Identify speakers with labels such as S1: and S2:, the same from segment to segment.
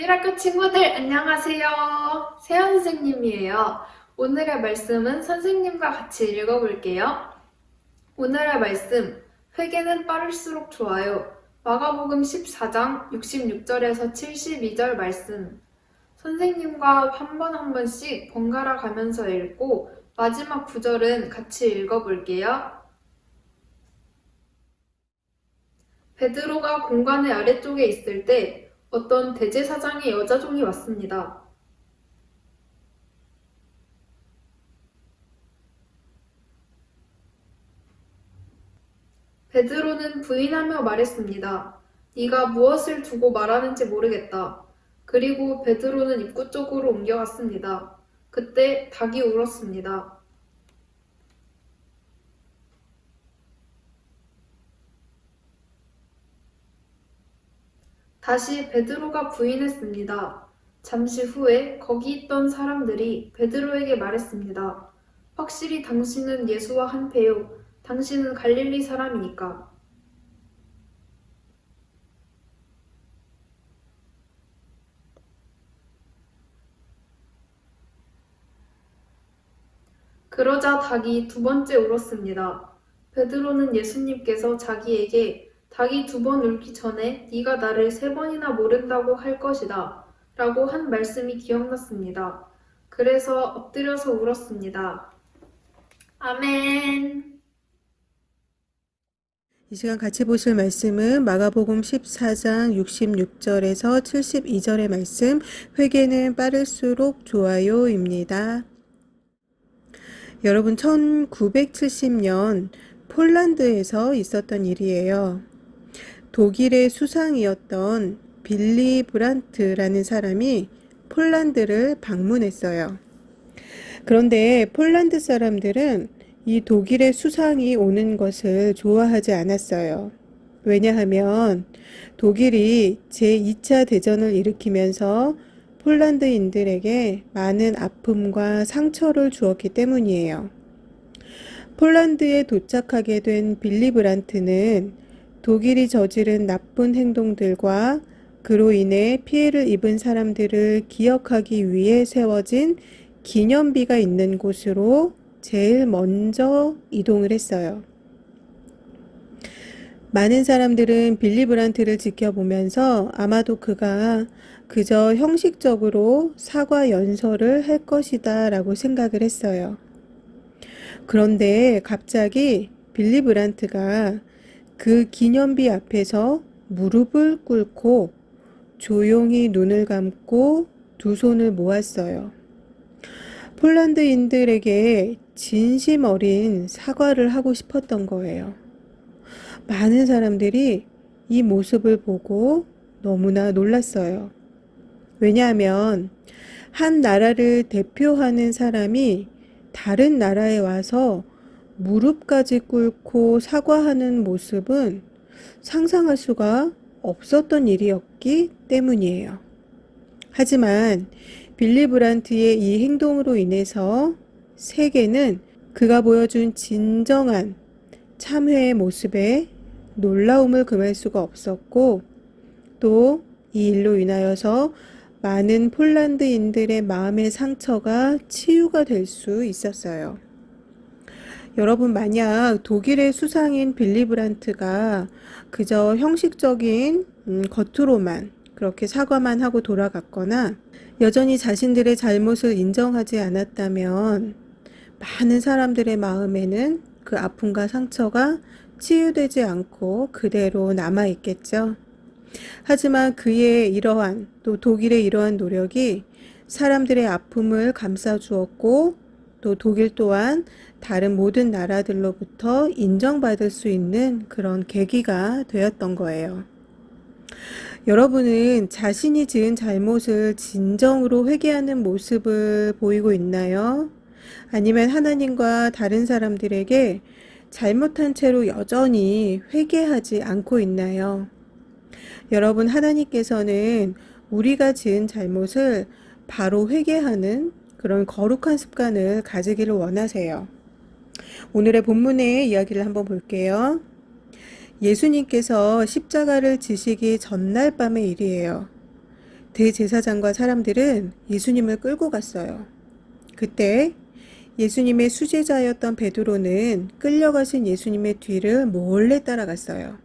S1: 학교 친구들 안녕하세요. 세연 선생님이에요. 오늘의 말씀은 선생님과 같이 읽어볼게요. 오늘의 말씀, 회개는 빠를수록 좋아요. 마가복음 14장 66절에서 72절 말씀. 선생님과 한 번한 번씩 번갈아 가면서 읽고 마지막 구절은 같이 읽어볼게요. 베드로가 공간의 아래쪽에 있을 때 어떤 대제 사장의 여자 종이 왔습니다. 베드로는 부인하며 말했습니다. 네가 무엇을 두고 말하는지 모르겠다. 그리고 베드로는 입구 쪽으로 옮겨갔습니다. 그때 닭이 울었습니다. 다시 베드로가 부인했습니다. 잠시 후에 거기 있던 사람들이 베드로에게 말했습니다. 확실히 당신은 예수와 한패요. 당신은 갈릴리 사람이니까. 그러자 닭이 두 번째 울었습니다. 베드로는 예수님께서 자기에게 닭이 두 번 울기 전에 네가 나를 세 번이나 모른다고 할 것이다. 라고 한 말씀이 기억났습니다. 그래서 엎드려서 울었습니다. 아멘.
S2: 이 시간 같이 보실 말씀은 마가복음 14장 66절에서 72절의 말씀, 회개는 빠를수록 좋아요입니다. 여러분, 1970년 폴란드에서 있었던 일이에요. 독일의 수상이었던 빌리 브란트라는 사람이 폴란드를 방문했어요. 그런데 폴란드 사람들은 이 독일의 수상이 오는 것을 좋아하지 않았어요. 왜냐하면 독일이 제2차 대전을 일으키면서 폴란드인들에게 많은 아픔과 상처를 주었기 때문이에요. 폴란드에 도착하게 된 빌리 브란트는 독일이 저지른 나쁜 행동들과 그로 인해 피해를 입은 사람들을 기억하기 위해 세워진 기념비가 있는 곳으로 제일 먼저 이동을 했어요. 많은 사람들은 빌리 브란트를 지켜보면서 아마도 그가 그저 형식적으로 사과 연설을 할 것이다 라고 생각을 했어요. 그런데 갑자기 빌리 브란트가 그 기념비 앞에서 무릎을 꿇고 조용히 눈을 감고 두 손을 모았어요. 폴란드인들에게 진심 어린 사과를 하고 싶었던 거예요. 많은 사람들이 이 모습을 보고 너무나 놀랐어요. 왜냐하면 한 나라를 대표하는 사람이 다른 나라에 와서 무릎까지 꿇고 사과하는 모습은 상상할 수가 없었던 일이었기 때문이에요. 하지만 빌리 브란트의 이 행동으로 인해서 세계는 그가 보여준 진정한 참회의 모습에 놀라움을 금할 수가 없었고 또 이 일로 인하여서 많은 폴란드인들의 마음의 상처가 치유가 될 수 있었어요. 여러분 만약 독일의 수상인 빌리 브란트가 그저 형식적인 음, 겉으로만 그렇게 사과만 하고 돌아갔거나 여전히 자신들의 잘못을 인정하지 않았다면 많은 사람들의 마음에는 그 아픔과 상처가 치유되지 않고 그대로 남아 있겠죠. 하지만 그의 이러한 또 독일의 이러한 노력이 사람들의 아픔을 감싸 주었고 또 독일 또한 다른 모든 나라들로부터 인정받을 수 있는 그런 계기가 되었던 거예요. 여러분은 자신이 지은 잘못을 진정으로 회개하는 모습을 보이고 있나요? 아니면 하나님과 다른 사람들에게 잘못한 채로 여전히 회개하지 않고 있나요? 여러분, 하나님께서는 우리가 지은 잘못을 바로 회개하는 그런 거룩한 습관을 가지기를 원하세요. 오늘의 본문의 이야기를 한번 볼게요. 예수님께서 십자가를 지시기 전날 밤의 일이에요. 대제사장과 사람들은 예수님을 끌고 갔어요. 그때 예수님의 수제자였던 베드로는 끌려가신 예수님의 뒤를 몰래 따라갔어요.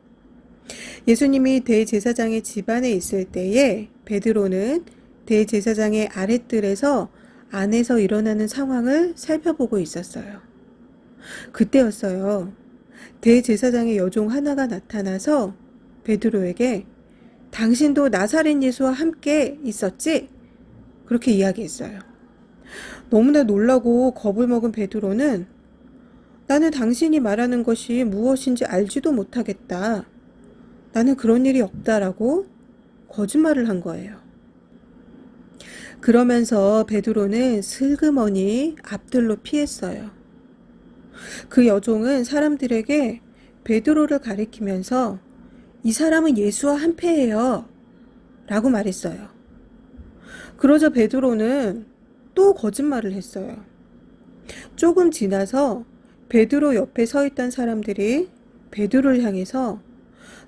S2: 예수님이 대제사장의 집안에 있을 때에 베드로는 대제사장의 아랫뜰에서 안에서 일어나는 상황을 살펴보고 있었어요. 그때였어요. 대제사장의 여종 하나가 나타나서 베드로에게 당신도 나사렛 예수와 함께 있었지? 그렇게 이야기했어요. 너무나 놀라고 겁을 먹은 베드로는 나는 당신이 말하는 것이 무엇인지 알지도 못하겠다. 나는 그런 일이 없다라고 거짓말을 한 거예요. 그러면서 베드로는 슬그머니 앞들로 피했어요. 그 여종은 사람들에게 베드로를 가리키면서 이 사람은 예수와 한패예요. 라고 말했어요. 그러자 베드로는 또 거짓말을 했어요. 조금 지나서 베드로 옆에 서 있던 사람들이 베드로를 향해서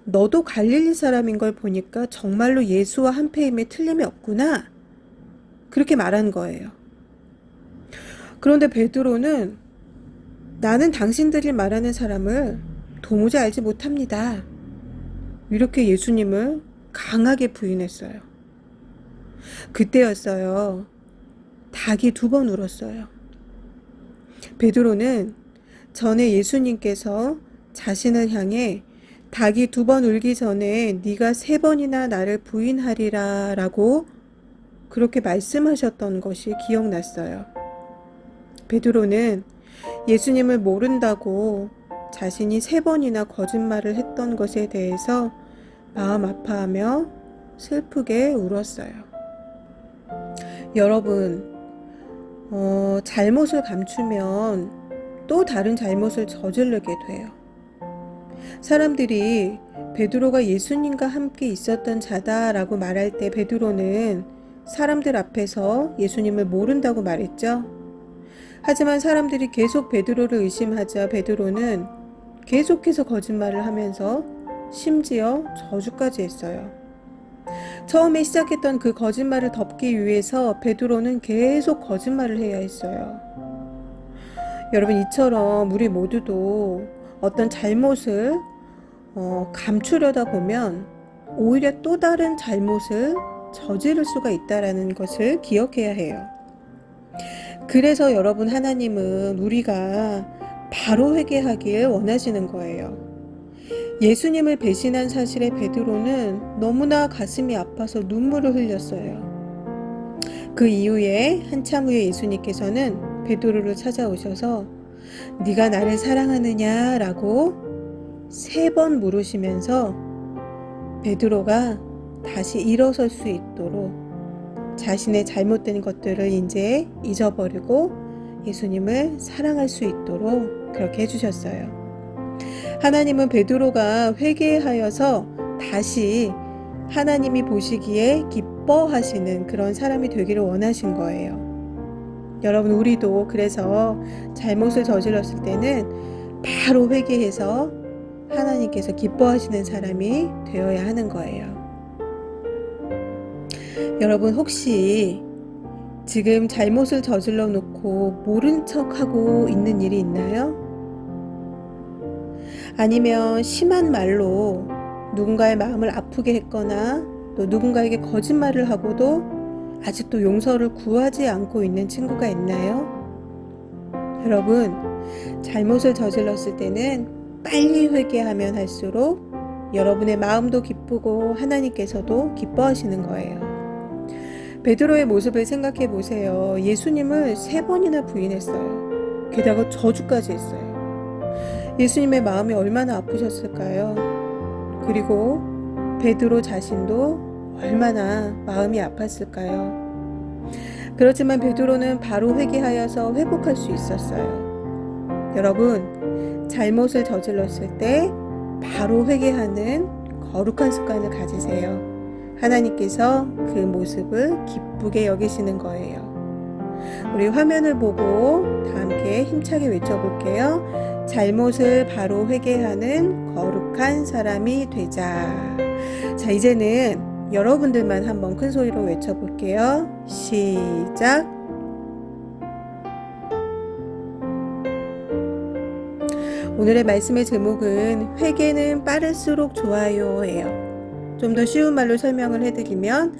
S2: 너도 갈릴리 사람인 걸 보니까 정말로 예수와 한패임에 틀림이 없구나. 그렇게 말한 거예요. 그런데 베드로는 나는 당신들이 말하는 사람을 도무지 알지 못합니다. 이렇게 예수님을 강하게 부인했어요. 그때였어요. 닭이 두 번 울었어요. 베드로는 전에 예수님께서 자신을 향해 닭이 두 번 울기 전에 네가 세 번이나 나를 부인하리라라고 그렇게 말씀하셨던 것이 기억났어요. 베드로는 예수님을 모른다고 자신이 세 번이나 거짓말을 했던 것에 대해서 마음 아파하며 슬프게 울었어요. 여러분, 어, 잘못을 감추면 또 다른 잘못을 저지르게 돼요. 사람들이 베드로가 예수님과 함께 있었던 자다라고 말할 때 베드로는 사람들 앞에서 예수님을 모른다고 말했죠. 하지만 사람들이 계속 베드로를 의심하자 베드로는 계속해서 거짓말을 하면서 심지어 저주까지 했어요. 처음에 시작했던 그 거짓말을 덮기 위해서 베드로는 계속 거짓말을 해야 했어요. 여러분 이처럼 우리 모두도 어떤 잘못을 어, 감추려다 보면 오히려 또 다른 잘못을 저지를 수가 있다라는 것을 기억해야 해요. 그래서 여러분 하나님은 우리가 바로 회개하길 원하시는 거예요. 예수님을 배신한 사실에 베드로는 너무나 가슴이 아파서 눈물을 흘렸어요. 그 이후에 한참 후에 예수님께서는 베드로를 찾아오셔서 네가 나를 사랑하느냐라고 세 번 물으시면서 베드로가 다시 일어설 수 있도록 자신의 잘못된 것들을 이제 잊어버리고 예수님을 사랑할 수 있도록 그렇게 해주셨어요. 하나님은 베드로가 회개하여서 다시 하나님이 보시기에 기뻐하시는 그런 사람이 되기를 원하신 거예요. 여러분, 우리도 그래서 잘못을 저질렀을 때는 바로 회개해서 하나님께서 기뻐하시는 사람이 되어야 하는 거예요. 여러분, 혹시 지금 잘못을 저질러 놓고 모른 척 하고 있는 일이 있나요? 아니면 심한 말로 누군가의 마음을 아프게 했거나 또 누군가에게 거짓말을 하고도 아직도 용서를 구하지 않고 있는 친구가 있나요? 여러분, 잘못을 저질렀을 때는 빨리 회개하면 할수록 여러분의 마음도 기쁘고 하나님께서도 기뻐하시는 거예요. 베드로의 모습을 생각해 보세요. 예수님을 세 번이나 부인했어요. 게다가 저주까지 했어요. 예수님의 마음이 얼마나 아프셨을까요? 그리고 베드로 자신도 얼마나 마음이 아팠을까요? 그렇지만 베드로는 바로 회개하여서 회복할 수 있었어요. 여러분, 잘못을 저질렀을 때 바로 회개하는 거룩한 습관을 가지세요. 하나님께서 그 모습을 기쁘게 여기시는 거예요. 우리 화면을 보고 다 함께 힘차게 외쳐볼게요. 잘못을 바로 회개하는 거룩한 사람이 되자. 자, 이제는 여러분들만 한번 큰 소리로 외쳐볼게요. 시작. 오늘의 말씀의 제목은 회개는 빠를수록 좋아요예요. 좀 더 쉬운 말로 설명을 해드리면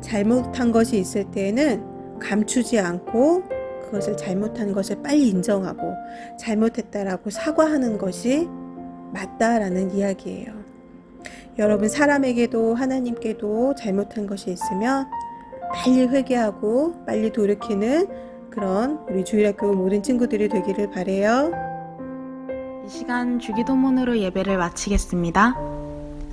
S2: 잘못한 것이 있을 때는 감추지 않고 그것을 잘못한 것을 빨리 인정하고 잘못했다라고 사과하는 것이 맞다라는 이야기예요. 여러분 사람에게도 하나님께도 잘못한 것이 있으면 빨리 회개하고 빨리 돌이키는 그런 우리 주일학교 모든 친구들이 되기를 바래요.
S3: 이 시간 주기도문으로 예배를 마치겠습니다.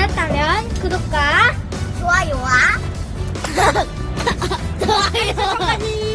S4: 그렇다면 구독과 좋아요와 좋아요